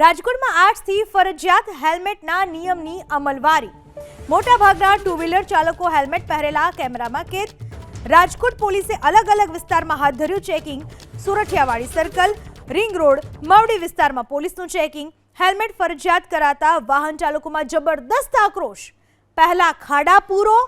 રાજકોટમાં આજથી ફરજિયાત હેલ્મેટના નિયમની અમલવારી. મોટાભાગના ટુ વ્હીલર ચાલકો હેલ્મેટ પહેરેલા કેમેરામાં કેદ. રાજકોટ પોલીસે અલગ અલગ વિસ્તારમાં હાથ ધર્યું checking. Surathiyawadi circle, ring road, Mavdi વિસ્તારમાં પોલીસનું ચેકિંગ. હેલ્મેટ ફરજિયાત કરાતા વાહન ચાલકોમાં જબરદસ્ત આક્રોશ. પહેલા ખાડા પૂરો,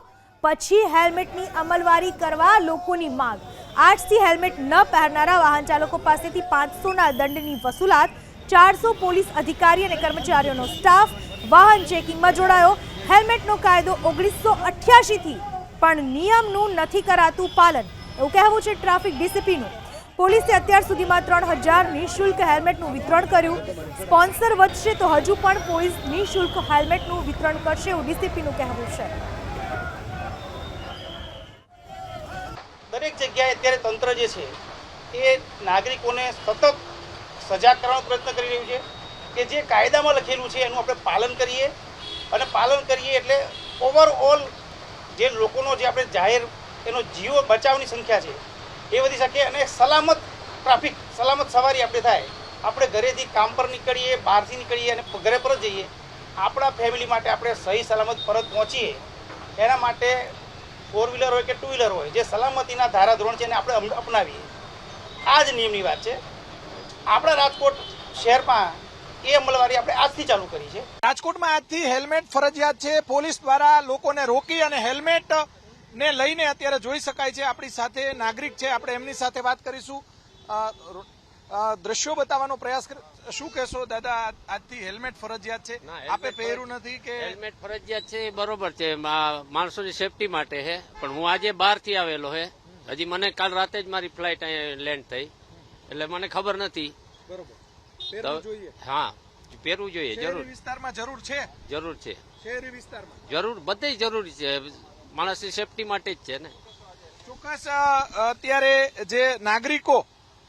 પછી હેલ્મેટની અમલવારી કરવા લોકોની માંગ. આજથી હેલ્મેટ ન પહેરનારા વાહન ચાલકો પાસેથી પાંચસોના દંડની વસૂલાત. ચારસો પોલીસ અધિકારી અને કર્મચારીઓનો સ્ટાફ વાહન ચેકિંગમાં જોડાયો. હેલ્મેટનો કાયદો ઓગણીસો અઠ્યાસીથી પણ નિયમનું નથી કરાતું પાલન. એવું કહેવું છે ટ્રાફિક ડીસીપીનું પોલીસે અત્યાર સુધીમાં ત્રણ હજાર નિઃશુલ્ક હેલ્મેટનું વિતરણ કર્યું. સ્પોન્સર વધશે તો હજુ પણ પોલીસ નિઃશુલ્ક હેલ્મેટનું વિતરણ કરશે એવું ડીસીપીનું કહેવું છે. દરેક જગ્યાએ અત્યારે તંત્ર જે છે, એ નાગરિકોને સતત સજાગ કરવાનો પ્રયત્ન કરી રહ્યું છે કે જે કાયદામાં લખેલું છે એનું આપણે પાલન કરીએ અને પાલન કરીએ એટલે ઓવરઓલ જે લોકોનો જે આપણે જાહેર એનો જીવો બચાવની સંખ્યા છે એ વધી શકે અને સલામત ટ્રાફિક, સલામત સવારી આપણે થાય. આપણે ઘરેથી કામ પર નીકળીએ, બહારથી નીકળીએ અને ઘરે પર જઈએ. આપણા ફેમિલી માટે આપણે સહી સલામત પરત પહોંચીએ. એના માટે ફોર વ્હીલર હોય કે ટુ વ્હીલર હોય, જે સલામતીના ધારાધોરણ છે એને આપણે અપનાવીએ. આ જ નિયમની વાત છે. આપણા રાજકોટ શહેરમાં એ અમલવારી આપણે આજથી ચાલુ કરી છે. રાજકોટમાં આજથી હેલ્મેટ ફરજિયાત છે. પોલીસ દ્વારા લોકોને રોકી અને હેલ્મેટ ને લઈને અત્યારે જોઈ શકાય છે. આપણી સાથે નાગરિક છે. આપણે એમની સાથે વાત કરીશું. દ્રશ્યો બતાવવાનો પ્રયાસ કરી શું કહેશો દાદા? આજથી હેલ્મેટ ફરજિયાત છે? આપે પહેર્યું નથી કે હેલ્મેટ ફરજિયાત છે એ બરોબર છે. માણસોની સેફટી માટે છે. પણ હું આજે બહારથી આવેલો હે. હજી મને કાલ રાતે જ મારી ફ્લાઇટ અહીંયા લેન્ડ થઈ. એટલે મને ખબર નથી. બરોબર. જોઈએ. હા પહેરવું જોઈએ જરૂર. વિસ્તારમાં જરૂર છે? જરૂર છે. શહેરી વિસ્તારમાં? જરૂર બધે જરૂરી છે. માણસની સેફટી માટે જ છે ને. ચોક્કસ અત્યારે જે નાગરિકો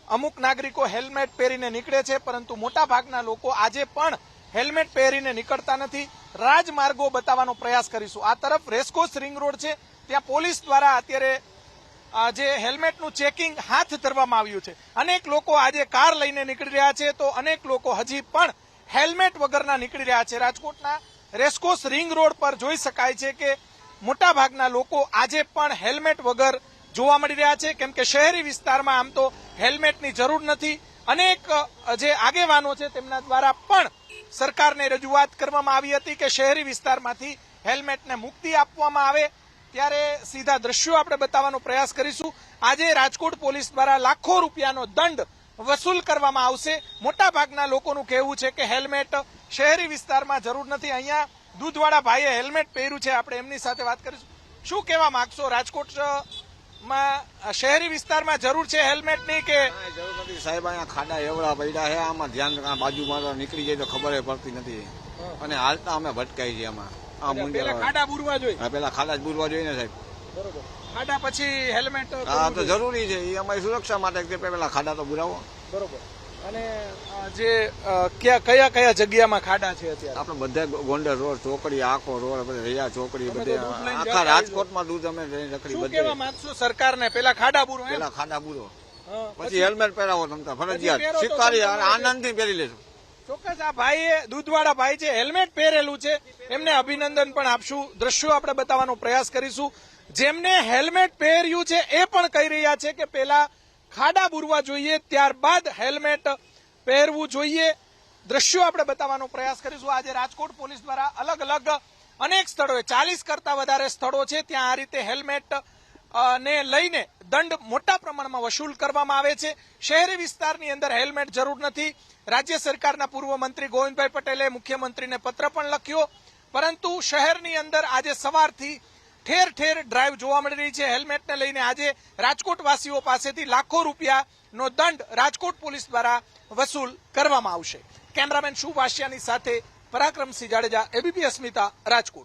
અમુક નાગરિકો હેલ્મેટ પહેરીને નીકળે છે પરંતુ મોટા ભાગના લોકો આજે પણ હેલ્મેટ પહેરીને નીકળતા નથી. રાજમાર્ગો બતાવવાનો પ્રયાસ કરીશું. આ તરફ રેસકોસ રિંગ રોડ છે. ત્યાં પોલીસ દ્વારા અત્યારે જે હેલ્મેટનું ચેકિંગ હાથ ધરવામાં આવ્યું છે. અનેક લોકો આજે કાર લઈને નીકળી રહ્યા છે, તો અનેક લોકો હજી પણ હેલ્મેટ વગરના નીકળી રહ્યા છે. રાજકોટના રેસકોસ રિંગ રોડ પર જોઈ શકાય છે કે મોટાભાગના લોકો આજે પણ હેલ્મેટ વગર જોવા મળી રહ્યા છે. કેમ કે શહેરી વિસ્તારમાં આમ તો હેલ્મેટની જરૂર નથી. અનેક જે આગેવાનો છે તેમના દ્વારા પણ સરકારને રજૂઆત કરવામાં આવી હતી કે શહેરી વિસ્તારમાંથી હેલ્મેટને મુક્તિ આપવામાં આવે. ત્યારે સીધા દ્રશ્યો આપણે બતાવવાનો પ્રયાસ કરીશું. આજે રાજકોટ પોલીસ દ્વારા લાખો રૂપિયાનો દંડ વસૂલ કરવામાં આવશે. મોટા ભાગના લોકોનું કહેવું છે કે હેલ્મેટ શહેરી વિસ્તારમાં જરૂર નથી. અહીંયા દૂધવાળા ભાઈએ હેલ્મેટ પહેર્યું છે. આપણે એમની સાથે વાત કરીશું. શું કહેવા માંગશો? રાજકોટમાં શહેરી વિસ્તારમાં જરૂર છે હેલ્મેટની કે જરૂર નથી. સાહેબ અહીંયા ખાડા એવડા પડ્યા છે. આમાં ધ્યાન બાજુમાં નીકળી જાય તો ખબર પડતી નથી. અને હાલતા અમે ભટકાઈ છીએ આમાં. આ ખાડા બુરવા જોઈએ. હા પેલા ખાડા જ બુરવા જોઈએ ને સાહેબ. બરોબર. ખાડા પછી હેલ્મેટ હા તો જરૂરી છે. એ અમારી સુરક્ષા માટે કે પેલા ખાડા તો બુરાવો. બરોબર. અને જે કયા કયા કયા જગ્યામાં ખાડા છે અત્યારે? આપણે બધા ગોંડલ રોડ ચોકડી આખો રોડ બધે રૈયા ચોકડી બધે આખા રાજકોટ રાજકોટમાં દૂધ અમે રખડી બધે. માંગશો? સરકારને પેલા ખાડા બુરો પેલા ખાડા બુરો. પછી હેલ્મેટ પહેરાવો તમતા ફરજિયાત. આનંદથી આનંદથી પહેરી લેશું ચોક્કસ, આ ભાઈએ, દૂધવાળા ભાઈ છે, હેલ્મેટ પહેરેલું છે. એમને અભિનંદન પણ આપશું. દ્રશ્યો આપણે બતાવવાનો પ્રયાસ કરીશું. જેમને હેલ્મેટ પહેર્યું છે, એ પણ કહી રહ્યા છે કે પેલા ખાડા બુરવા જોઈએ, ત્યારબાદ હેલ્મેટ પહેરવું જોઈએ. દ્રશ્યો આપણે બતાવવાનો પ્રયાસ કરીશું. આજે રાજકોટ પોલીસ દ્વારા અલગ અલગ અનેક સ્થળોએ, ચાલીસ કરતા વધારે સ્થળો છે, ત્યાં આ રીતે હેલ્મેટ ને લઈને દંડ મોટા પ્રમાણમાં વસૂલ કરવામાં આવે છે. શહેરી વિસ્તારની અંદર હેલ્મેટ જરૂર નથી. રાજ્ય સરકારના પૂર્વ મંત્રી ગોવિંદભાઈ પટેલે મુખ્યમંત્રીને પત્ર પણ લખ્યો. પરંતુ શહેરની અંદર આજે સવારથી ઠેર ઠેર ડ્રાઈવ જોવા મળી રહી છે. હેલ્મેટને લઈને આજે રાજકોટ વાસીઓ પાસેથી લાખો રૂપિયાનો દંડ રાજકોટ પોલીસ દ્વારા વસૂલ કરવામાં આવશે. કેમેરામેન શુભ આશિયાની સાથે પરાક્રમસિંહ જાડેજા, એબીપી અસ્મિતા, રાજકોટ.